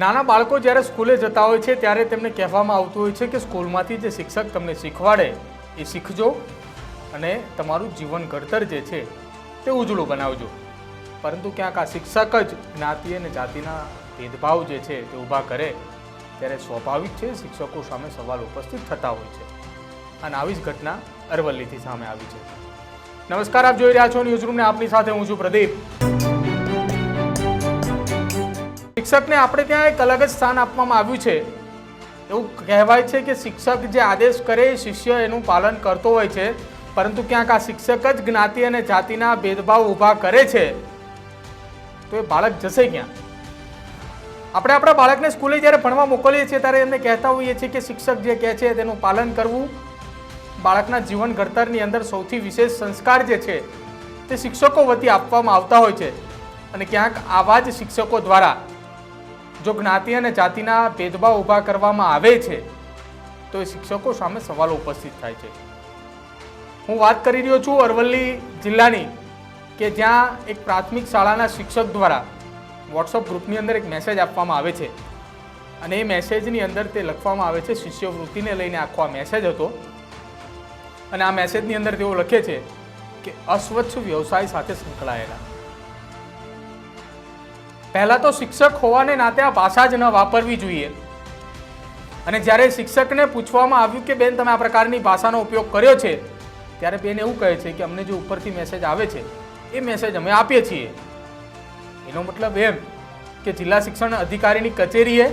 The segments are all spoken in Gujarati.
નાના બાળકો જ્યારે સ્કૂલે જતા હોય છે ત્યારે તેમને કહેવામાં આવતું હોય છે કે સ્કૂલમાંથી જે શિક્ષક તમને શીખવાડે એ શીખજો અને તમારું જીવન ઘડતર જે છે તે ઉજળું બનાવજો. પરંતુ ક્યાંક આ શિક્ષક જ જ્ઞાતિ અને જાતિના ભેદભાવ જે છે તે ઊભા કરે ત્યારે સ્વાભાવિક છે શિક્ષકો સામે સવાલ ઉપસ્થિત થતા હોય છે. અને આવી જ ઘટના અરવલ્લીથી સામે આવી છે. નમસ્કાર, આપ જોઈ રહ્યા છો ન્યૂઝરૂમને આપની સાથે હું છું પ્રદીપ. શિક્ષકને આપણે ત્યાં એક અલગ જ સ્થાન આપવામાં આવ્યું છે. એવું કહેવાય છે કે શિક્ષક જે આદેશ કરે એ શિષ્ય એનું પાલન કરતો હોય છે, પરંતુ ક્યાંક આ શિક્ષક જ જ્ઞાતિ અને જાતિના ભેદભાવ ઊભા કરે છે. તો એ બાળક જશે ક્યાં? આપણે આપણા બાળકને સ્કૂલે જ્યારે ભણવા મોકલીએ છીએ ત્યારે એમને કહેતા હોઈએ છીએ કે શિક્ષક જે કહે છે તેનું પાલન કરવું બાળકના જીવન ઘડતરની અંદર સૌથી વિશેષ સંસ્કાર જે છે તે શિક્ષકો વતી આપવામાં આવતા હોય છે. અને ક્યાંક આવા જ શિક્ષકો દ્વારા જો જ્ઞાતિ અને જાતિના ભેદભાવ ઊભા કરવામાં આવે છે, તો એ શિક્ષકો સામે સવાલો ઉપસ્થિત થાય છે. હું વાત કરી રહ્યો છું અરવલ્લી જિલ્લાની, કે જ્યાં એક પ્રાથમિક શાળાના શિક્ષક દ્વારા વોટ્સઅપ ગ્રુપની અંદર એક મેસેજ આપવામાં આવે છે. અને એ મેસેજની અંદર તે લખવામાં આવે છે, શિષ્યવૃત્તિને લઈને આખો આ મેસેજ હતો. અને આ મેસેજની અંદર તેઓ લખે છે કે અસ્વચ્છ વ્યવસાય સાથે સંકળાયેલા. પહેલા તો શિક્ષક હોવાને નાતે આ ભાષા જ ન વાપરવી જોઈએ. અને જ્યારે શિક્ષકને પૂછવામાં આવ્યું કે, બેન, તમે આ પ્રકારની ભાષાનો ઉપયોગ કર્યો છે? ત્યારે બેન એવું કહે છે કે, અમને જે ઉપરથી મેસેજ આવે છે, એ મેસેજ અમે આપીએ છીએ. એનો મતલબ એમ કે જિલ્લા શિક્ષણ અધિકારીની કચેરીએ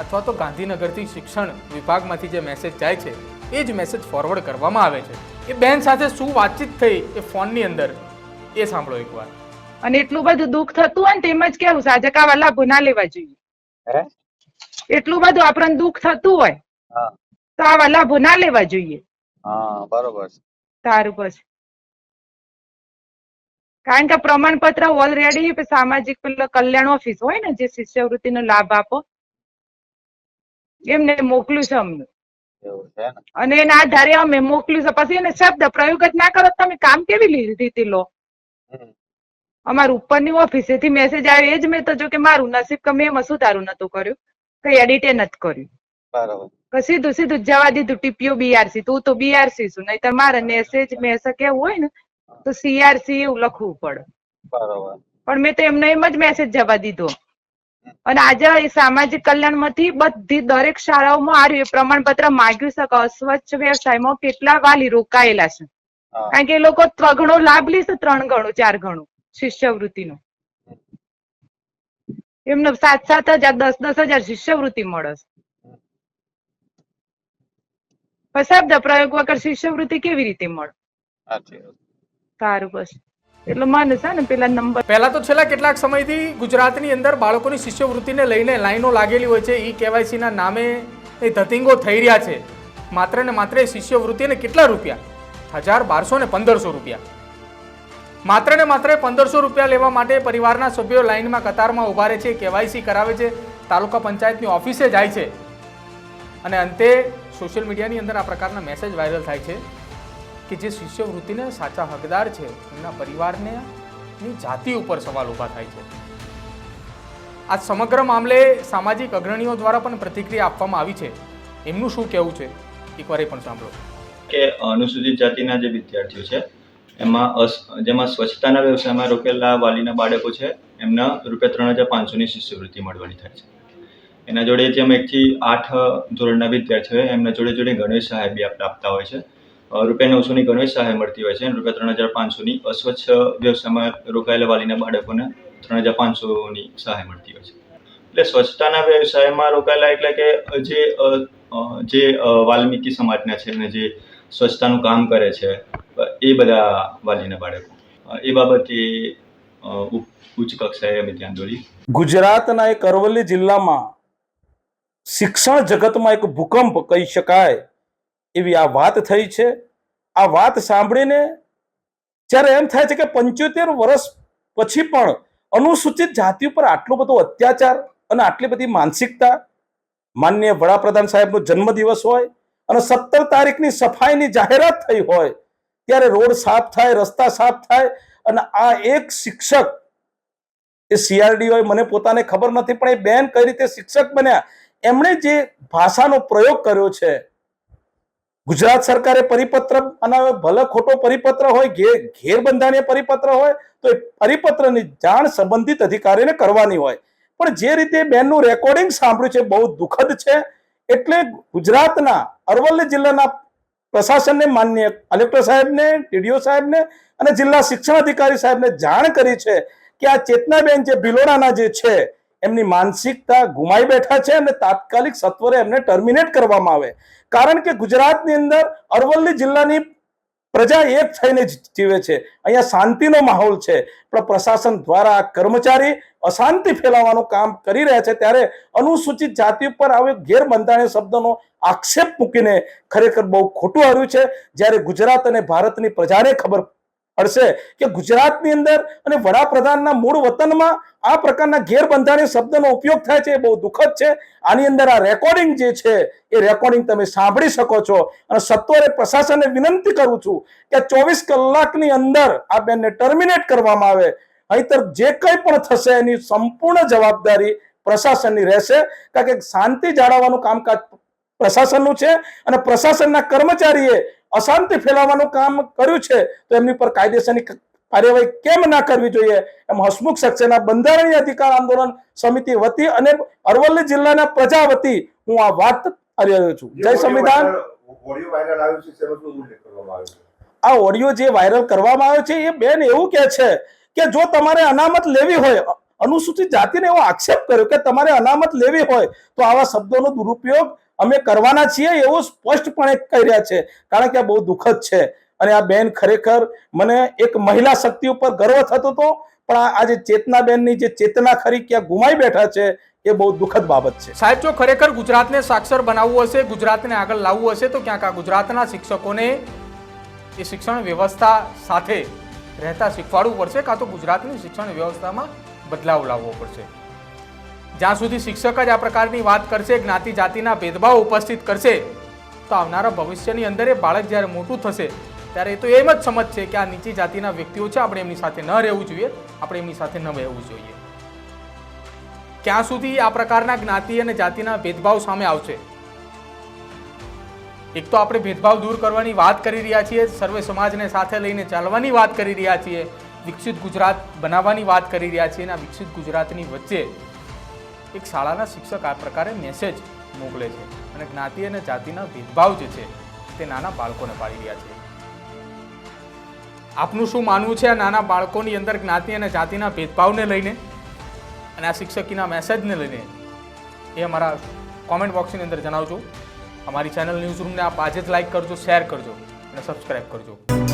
અથવા તો ગાંધીનગરથી શિક્ષણ વિભાગમાંથી જે મેસેજ જાય છે, એ જ મેસેજ ફોરવર્ડ કરવામાં આવે છે. એ બેન સાથે શું વાતચીત થઈ એ ફોનની અંદર? એ સાંભળો એકવાર. અને એટલું બધું દુઃખ થતું હોય ને તેમ જ કેવું સાજકા વાલા લાભો ના લેવા જોઈએ. એટલું બધું આપણને દુઃખ થતું હોય તો આ વાલા ના લેવા જોઈએ. હા બરોબર તારું પછી કારણ કે પ્રમાણપત્ર ઓલરેડી સામાજિક પેલા કલ્યાણ ઓફિસ હોય ને જે શિષ્યવૃત્તિ નો લાભ આપો એમને મોકલું છે અમને. અને એના આધારે અમે મોકલ્યું છે. પછી એને શબ્દ પ્રયોગ જ ના કરો તમે કામ કેવી રીતે લો. અમારું ઉપરની ઓફિસેથી મેસેજ આવ્યો એ જ મેં તો જો કે મારું નસીબ કે મેં શું તારું નતું કર્યું. કઈ એડિટે નથી કર્યું. બરાબર. સીધું સીધું જવા દીધું ટીપીઓ બીઆરસી તું તો બીઆરસી છું નહીં મારે મેસેજ મેસે કેવું હોય ને તો સીઆરસી એવું લખવું પડે. બરોબર. પણ મેં તો એમને એમ જ મેસેજ જવા દીધો. અને આજે સામાજિક સામાજિક કલ્યાણમાંથી બધી દરેક શાળાઓમાં આ એ પ્રમાણપત્ર માગ્યું છે કે અસ્વચ્છ વ્યવસાયમાં કેટલા વાલી રોકાયેલા છે. કારણ કે એ લોકો ત્રણ લાભ લેશે ત્રણ ગણું ચાર ગણું. શિષ્યવૃત્તિનો. એમને સાત સાત હજાર દસ દસ હજાર શિષ્યવૃત્તિ મળે છે. શબ્દ પ્રયોગ વગર શિષ્યવૃત્તિ કેવી રીતે મળે? સારું બસ. એટલે મને છે ને પેલા નંબર પહેલા તો છેલ્લા કેટલાક સમયથી ગુજરાતની અંદર બાળકોની શિષ્યવૃત્તિને લઈને લાઈનો લાગેલી હોય છે. ઈ કેવાયસી ના નામે એ ધતિંગો થઈ રહ્યા છે. માત્ર ને માત્ર એ શિષ્યવૃત્તિને કેટલા રૂપિયા? હજાર બારસો ને પંદરસો રૂપિયા. માત્ર ને માત્ર પંદરસો રૂપિયા લેવા માટે પરિવારના સભ્યો લાઇનમાં કતારમાં ઊભા રહે છે, કેવાયસી કરાવે છે, તાલુકા પંચાયતની ઓફિસે જાય છે. અને અંતે સોશિયલ મીડિયાની અંદર આ પ્રકારના મેસેજ વાયરલ થાય છે કે જે શિષ્યવૃત્તિને સાચા હકદાર છે, એમના પરિવારને જાતિ ઉપર સવાલ ઊભા થાય છે. આ સમગ્ર મામલે સામાજિક અગ્રણીઓ દ્વારા પણ પ્રતિક્રિયા આપવામાં આવી છે. એમનું શું કહેવું છે? એકવાર એ પણ સાંભળો. કે અનુસૂચિત જાતિના જે વિદ્યાર્થીઓ છે એમાં જેમાં સ્વચ્છતાના વ્યવસાયમાં રોકેલા વાલીના બાળકો છે, એમના રૂપિયા ત્રણ હજાર પાંચસોની શિષ્યવૃત્તિ મળવાની થાય છે. એના જોડે જેમ એકથી આઠ ધોરણના વિદ્યાર્થીઓ એમના જોડે જોડે ગણેશ સહાય બી આપણે આપતા હોય છે. રૂપિયા નવસોની ગણવેશ સહાય મળતી હોય છે અને રૂપિયા ત્રણ હજાર પાંચસોની અસ્વચ્છ વ્યવસાયમાં રોકાયેલા વાલીના બાળકોને ત્રણ હજાર પાંચસોની સહાય મળતી હોય છે. એટલે સ્વચ્છતાના વ્યવસાયમાં રોકાયેલા એટલે કે જે જે વાલ્મીકી સમાજના છે અને જે સ્વચ્છતાનું કામ કરે છે એ બધા વાલીના બાળકો એ બાબતે ઉચ્ચ કક્ષાએ અમે ધ્યાન દોરી ગુજરાતના એક અરવલ્લી જિલ્લામાં શિક્ષણ જગતમાં એક ભૂકંપ કહી શકાય એવી આ વાત થઈ છે. આ વાત સાંભળીને જ્યારે એમ થાય છે કે પંચોતેર વર્ષ પછી પણ અનુસૂચિત જાતિ ઉપર આટલો બધો અત્યાચાર અને આટલી બધી માનસિકતા માન્ય વડાપ્રધાન સાહેબનો જન્મદિવસ હોય અને સત્તર તારીખની સફાઈની જાહેરાત થઈ હોય ત્યારે રોડ સાફ થાય, રસ્તા સાફ થાય અને આ એક શિક્ષક એ સીઆરડી હોય મને પોતાને ખબર નથી, પણ એ બેન કઈ રીતે શિક્ષક બન્યા? એમણે જે ભાષાનો પ્રયોગ કર્યો છે, ગુજરાત સરકારે પરિપત્ર બનાવ્યો, ભલે ખોટો પરિપત્ર હોય ઘેર બંધારણીય પરિપત્ર હોય, તો એ પરિપત્રની જાણ સંબંધિત અધિકારીને કરવાની હોય. પણ જે રીતે બેનનું રેકોર્ડિંગ સાંભળ્યું છે, બહુ દુઃખદ છે, એટલે ગુજરાતના અરવલ્લી જિલ્લાના પ્રશાસનને માન્ય, કલેક્ટર સાહેબને, ટીડીઓ સાહેબને અને જિલ્લા શિક્ષણ અધિકારી સાહેબને જાણ કરી છે કે આ ચેતનાબેન જે ભિલોડાના જે છે, એમની માનસિકતા ગુમાઈ બેઠા છે અને તાત્કાલિક સત્વરે એમને ટર્મિનેટ કરવામાં આવે. કારણ કે ગુજરાતની અંદર અરવલ્લી જિલ્લાની પ્રજા એક થઈને જીવે છે. અહીંયા શાંતિનો માહોલ છે. પણ પ્રશાસન દ્વારા કર્મચારી અશાંતિ ફેલાવવાનું કામ કરી રહ્યા છે, ત્યારે અનુસૂચિત જાતિ ઉપર આવે ગેરબંધારણીય શબ્દનો આક્ષેપ મૂકીને ખરેખર બહુ ખોટું હર્યું છે. જ્યારે ગુજરાત અને ભારતની પ્રજાને ખબર પડશે કે ગુજરાતની અંદર અને વડાપ્રધાનના મૂળ વતનમાં આ પ્રકારના ગેરબંધારણીય શબ્દનો ઉપયોગ થાય છે એ બહુ દુઃખદ છે. આની અંદર આ રેકોર્ડિંગ જે છે, એ રેકોર્ડિંગ તમે સાંભળી શકો છો. અને સત્વરે પ્રશાસનને વિનંતી કરું છું કે ચોવીસ કલાકની અંદર આ બેનને ટર્મિનેટ કરવામાં આવે. નહીતર જે કંઈ પણ થશે એની સંપૂર્ણ જવાબદારી પ્રશાસનની રહેશે. કારણ કે શાંતિ જાળવવાનું કામકાજ પ્રશાસનનું છે અને પ્રશાસનના કર્મચારીએ અશાંતિ ફેલાવવાનું કામ કર્યું છે તો એમની પર કાયદેસરની કાર્યવાહી કેમ ના કરવી જોઈએ? એમ હસમુખ સક્સેના બંધારણીય અધિકાર આંદોલન સમિતિ વતી અને અરવલ્લી જિલ્લાના પ્રજા વતી હું આ વાત કરી રહ્યો છું. જય સંવિધાન. આ ઓડિયો જે વાયરલ કરવામાં આવ્યો છે એ બેન એવું કે છે કે જો તમારે અનામત લેવી હોય, અનુસૂચિત જાતિને એવો આક્ષેપ કર્યો કે તમારે અનામત લેવી હોય, તો આવા શબ્દોનો દુરુપયોગ અમે કરવાના છીએ એવું સ્પષ્ટપણે કહી રહ્યા છે. કારણ કે આ બહુ દુઃખદ છે. અને આ બેન ખરેખર મને એક મહિલા શક્તિ ઉપર ગર્વ થતો હતો, પણ આ આજે ચેતનાબેનની જે ચેતના ખરી ક્યાં ગુમાઈ બેઠા છે, એ બહુ દુઃખદ બાબત છે. સાહેબ, જો ખરેખર ગુજરાતને સાક્ષર બનાવવું હશે, ગુજરાતને આગળ લાવવું હશે, તો ક્યાંક આ ગુજરાતના શિક્ષકોને એ શિક્ષણ વ્યવસ્થા સાથે રહેતા શીખવાડવું પડશે કાં તો ગુજરાતની શિક્ષણ વ્યવસ્થામાં બદલાવ લાવવો પડશે. જ્યાં સુધી શિક્ષક જ આ પ્રકારની વાત કરશે, જ્ઞાતિ જાતિના ભેદભાવ ઉપસ્થિત કરશે, તો આવનારા ભવિષ્યની અંદર એ બાળક જ્યારે મોટું થશે, ત્યારે એ તો એમ જ સમજશે કે આ નીચી જાતિના વ્યક્તિઓ છે, આપણે એમની સાથે ન રહેવું જોઈએ, આપણે એમની સાથે ન રહેવું જોઈએ. ક્યાં સુધી આ પ્રકારના જ્ઞાતિ અને જાતિના ભેદભાવ સામે આવશે? એક તો આપણે ભેદભાવ દૂર કરવાની વાત કરી રહ્યા છીએ, સર્વે સમાજને સાથે લઈને ચાલવાની વાત કરી રહ્યા છીએ, વિકસિત ગુજરાત બનાવવાની વાત કરી રહ્યા છીએ અને આ વિકસિત ગુજરાતની વચ્ચે એક શાળાના શિક્ષક આ પ્રકારે મેસેજ મોકલે છે અને જ્ઞાતિ અને જાતિના ભેદભાવ જે છે તે નાના બાળકોને પાડી રહ્યા છે. આપનું શું માનવું છે આ નાના બાળકોની અંદર જ્ઞાતિ અને જાતિના ભેદભાવને લઈને અને આ શિક્ષકીના મેસેજને લઈને? એ અમારા કોમેન્ટ બોક્સની અંદર જણાવજો. અમારી ચેનલ ન્યૂઝ રૂમને આપ આજે જ લાઈક કરજો શેર કરજો અને સબસ્ક્રાઈબ કરજો.